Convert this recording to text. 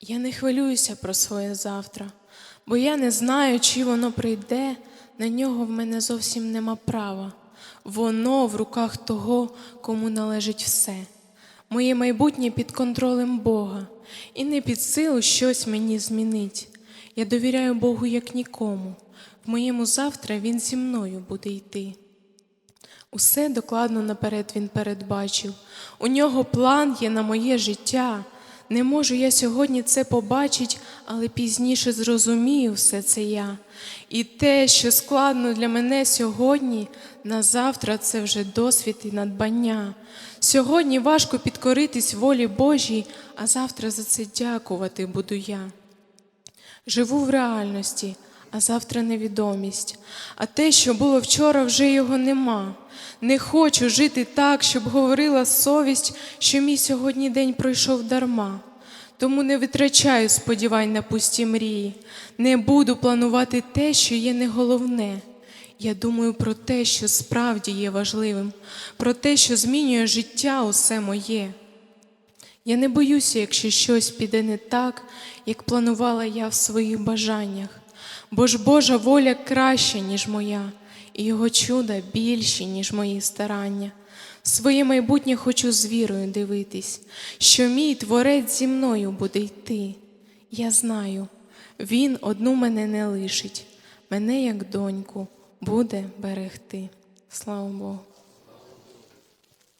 Я не хвилююся про своє завтра, бо я не знаю, чи воно прийде, на нього в мене зовсім нема права. Воно в руках того, кому належить все. Моє майбутнє під контролем Бога, і не під силу щось мені змінить. Я довіряю Богу як нікому. В моєму завтра Він зі мною буде йти. Усе докладно наперед він передбачив. У нього план є на моє життя. Не можу я сьогодні це побачить, але пізніше зрозумію все це я. І те, що складно для мене сьогодні, на завтра це вже досвід і надбання. Сьогодні важко підкоритись волі Божій, а завтра за це дякувати буду я. Живу в реальності, а завтра невідомість. А те, що було вчора, вже його нема. Не хочу жити так, щоб говорила совість, що мій сьогодні день пройшов дарма. Тому не витрачаю сподівань на пусті мрії, не буду планувати те, що є не головне. Я думаю про те, що справді є важливим, про те, що змінює життя усе моє. Я не боюся, якщо щось піде не так, як планувала я в своїх бажаннях, бо ж Божа воля краща, ніж моя, і його чуда більші, ніж мої старання. Своє майбутнє хочу з вірою дивитись, що мій творець зі мною буде йти. Я знаю, він одну мене не лишить, мене, як доньку, буде берегти. Слава Богу.